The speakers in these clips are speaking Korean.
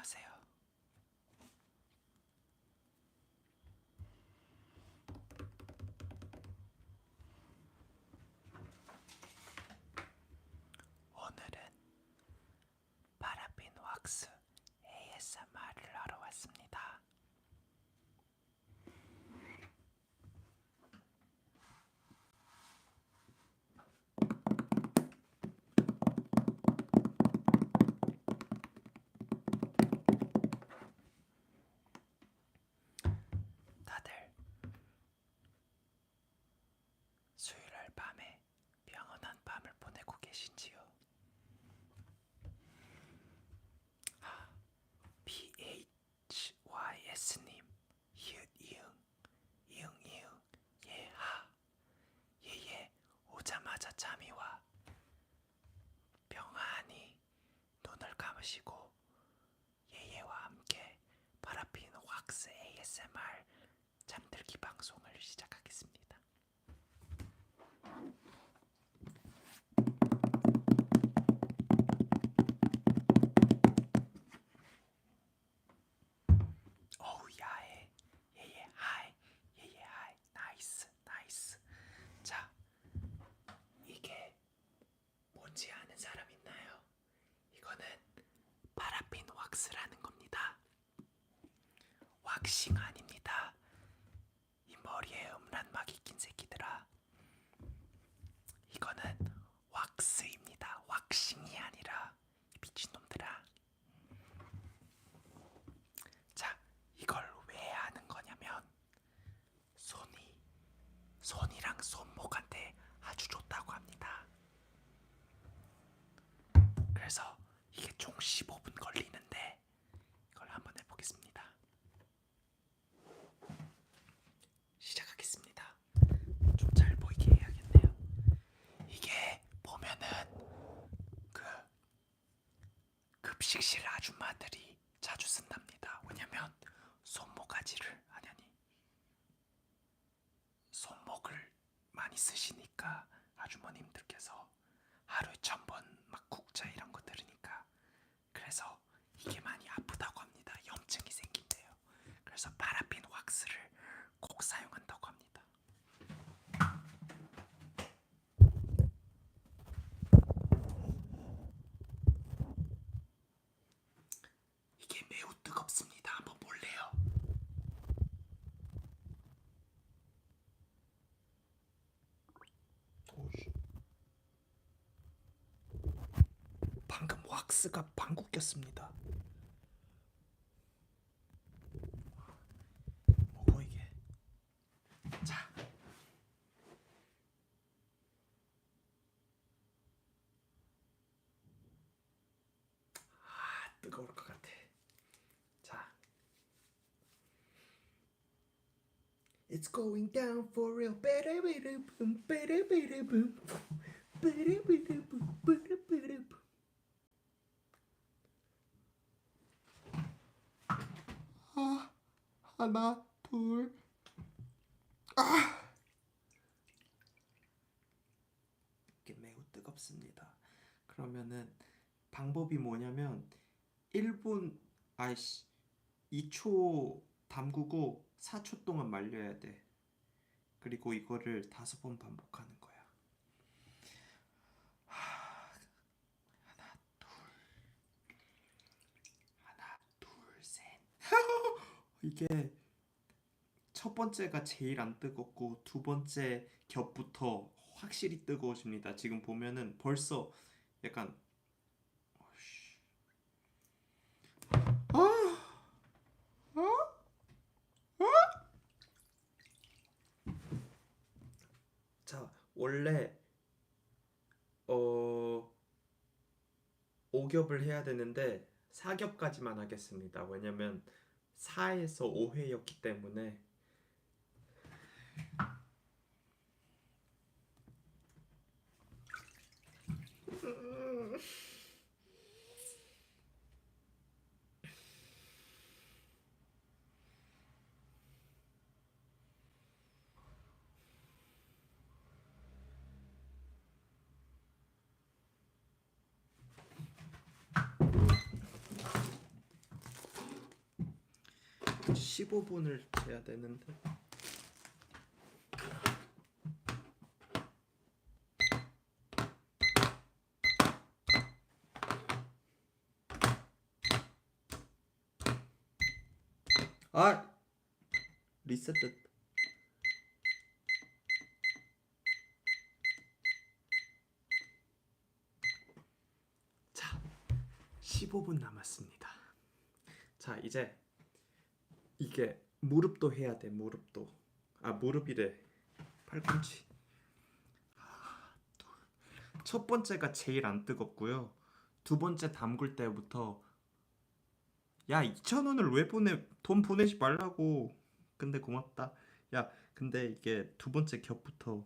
안녕하세요. 급식실 아줌마들이 자주 쓴답니다. 왜냐면 손모가지를 아니 아니 손목을 많이 쓰시니까 아주머님들께서 하루에 천 번 막 국자 이런 거 들으니까 그래서 이게 많이 아프다고 합니다. 염증이 생긴대요. 그래서 파라핀 왁스를 꼭 사용한다고 합니다. 이게 매우 뜨겁습니다. 한번 볼래요? 오씨. 왁스가 방구 꼈습니다. 뭐고 이게? 자. 아 뜨거울 것 같아. 자. It's going down for real. Better, boom, better, better, boom, better, better, boom. 아, 하나, 둘, 아. 이게 매우 뜨겁습니다. 그러면은 방법이 뭐냐면 1분 아이씨 2초 담그고 4초 동안 말려야 돼. 그리고 이거를 다섯 번 반복하는 거야. 하, 하나, 둘, 하나, 둘, 셋. 이게 첫 번째가 제일 안 뜨겁고 두 번째 겹부터 확실히 뜨거워집니다. 지금 보면은 벌써 약간 어이씨. 아! 자, 원래 어 5겹을 해야 되는데 4겹까지만 하겠습니다. 왜냐면 4에서 5회였기 때문에 15분을 재야 되는데. 아 리셋 됐. 자, 15분 남았습니다. 자, 이제 이게 무릎도 해야 돼. 무릎도. 아, 무릎이래. 팔꿈치. 첫 번째가 제일 안 뜨겁고요. 두 번째 담글 때부터 야, 2,000원을 왜 보내? 돈 보내지 말라고. 근데 고맙다. 야, 근데 이게 두 번째 겹부터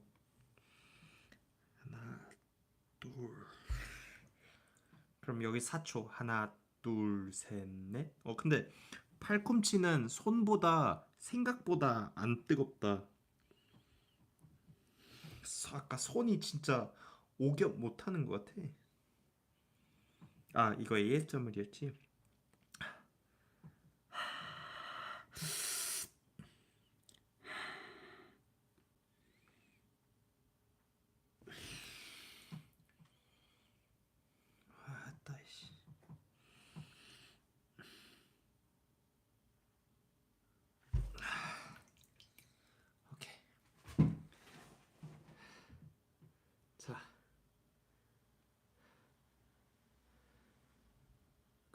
하나, 둘. 그럼 여기 4초. 하나, 둘, 셋, 넷. 어, 근데 팔꿈치는 손보다 생각보다 안 뜨겁다. 서- 아까 손이 진짜 오겹 못하는 것 같아. 아, 이거 ASMR이었지? 아따 씨.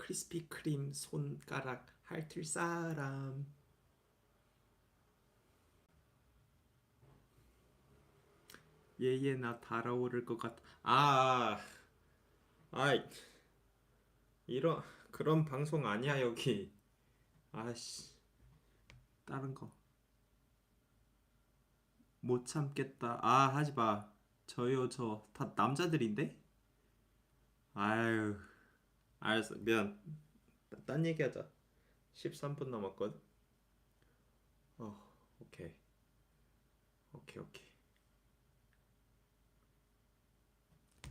크리스피 크림 손가락 핥을 사람. 얘얘 나 달아오를 것 같. 아. 아이. 이런 그런 방송 아니야 여기. 아씨. 다른 거. 못 참겠다. 아 하지 마. 저요 저 다 남자들인데? 아유. 알았어 미안. 딴- 딴 얘기하자. 13분 남았거든. 어 오케이. 오케이 오케이.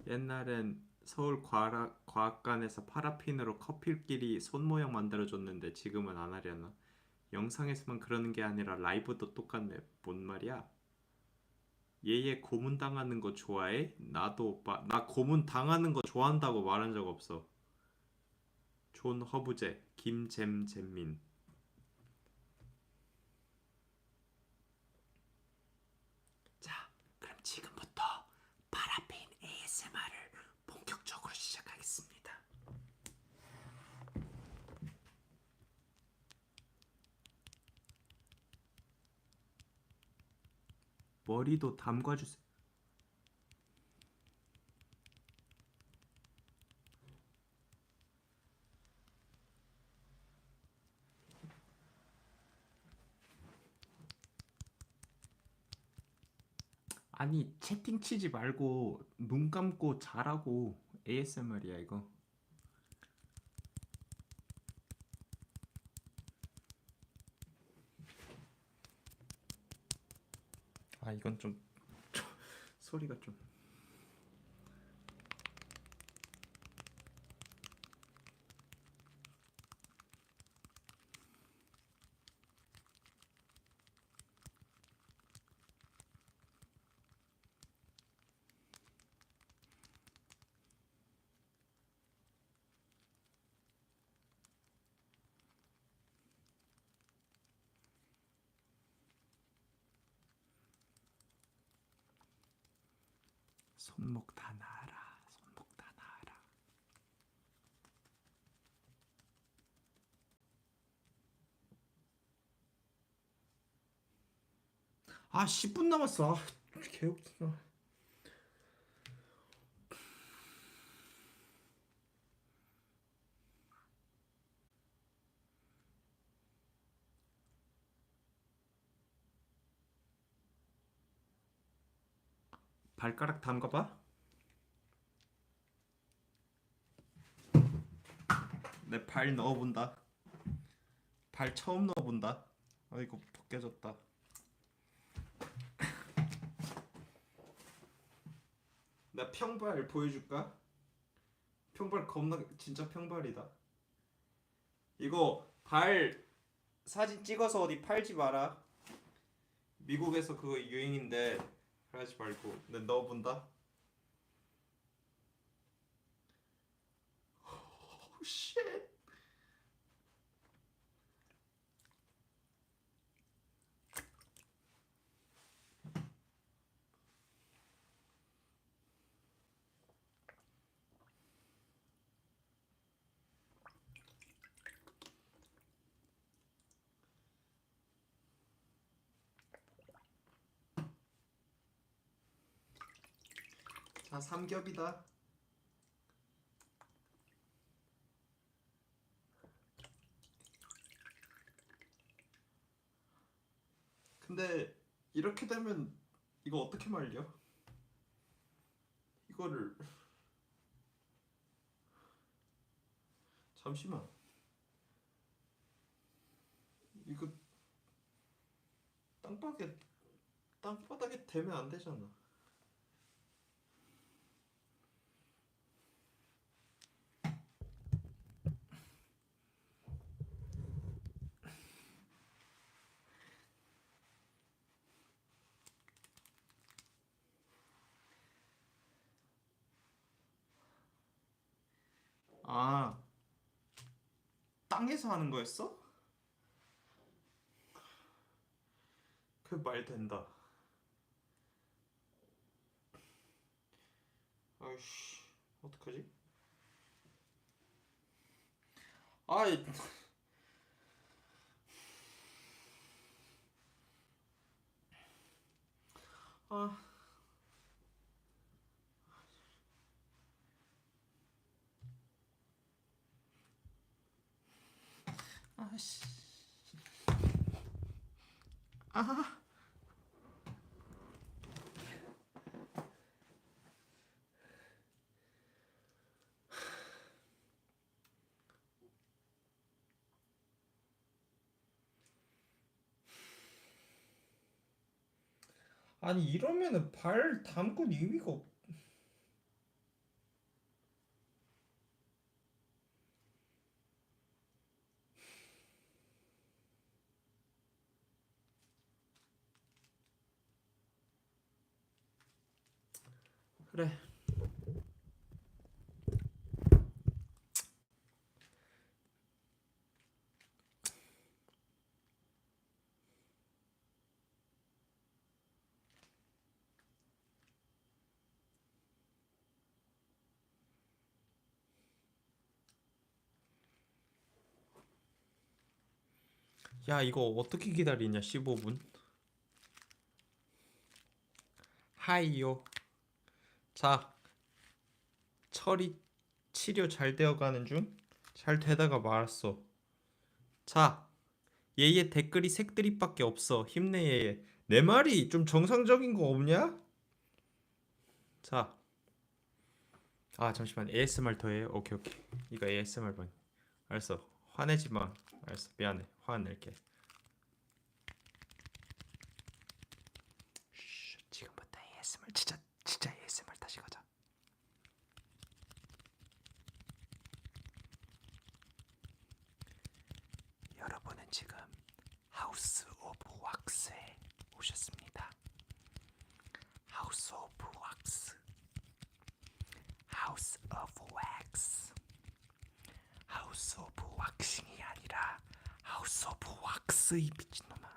옛날엔 서울 과학, 과학관에서 파라핀으로 커피끼리 손 모양 만들어줬는데 지금은 안 하려나? 영상에서만 그러는 게 아니라 라이브도 똑같네. 뭔 말이야? 얘얘 고문 당하는 거 좋아해? 나도 오빠 나 고문 당하는 거 좋아한다고 말한 적 없어. 존 허브제 김잼잼민 자 그럼 지금부터 파라핀 ASMR을 본격적으로 시작하겠습니다. 머리도 담가주세요. 아니 채팅 치지 말고 눈 감고 자라고 ASMR이야 이거. 아 이건 좀 소리가 좀 손목 다 나아라. 손목 다 나아라. 아 10분 남았어. 아, 개웃기 발가락 담가봐. 내 발 넣어본다. 발 처음 넣어본다. 아이고 벗겨졌다. 나 평발 보여줄까? 평발 겁나 진짜 평발이다. 이거 발 사진 찍어서 어디 팔지 마라. 미국에서 그거 유행인데 그러지 말고. 근데 너 본다. 오, 쉣. 자, 삼겹이다. 근데 이렇게 되면 이거 어떻게 말려? 이거를 잠시만. 이거 땅바닥에 땅바닥에 대면 안 되잖아. 아, 땅에서 하는 거였어? 그 말 된다. 아이씨, 어떡하지? 아이, 아. 아씨. 아. 아니 이러면은 발 담근 의미가 없. 그래. 야, 이거 어떻게 기다리냐? 15분. 하이요. 자, 처리 치료 잘 되어가는 중. 잘 되다가 말았어. 자, 얘의 댓글이 색드립밖에 없어. 힘내 얘. 내 말이 좀 정상적인 거 없냐? 자, 아 잠시만 ASMR 더해. 오케이 오케이. 이거 ASMR 방. 알았어. 화내지 마. 알았어. 미안해. 화 안 낼게. 쉿, 지금부터 ASMR 진짜 ASMR 다시 가자. 여러분은 지금 하우스 오브 왁스에 오셨습니다. 하우스 오브 왁스. 하우스 오브 왁스. 하우스 오브 왁싱이 아니라 하우스 오브 왁스 이 미친놈아.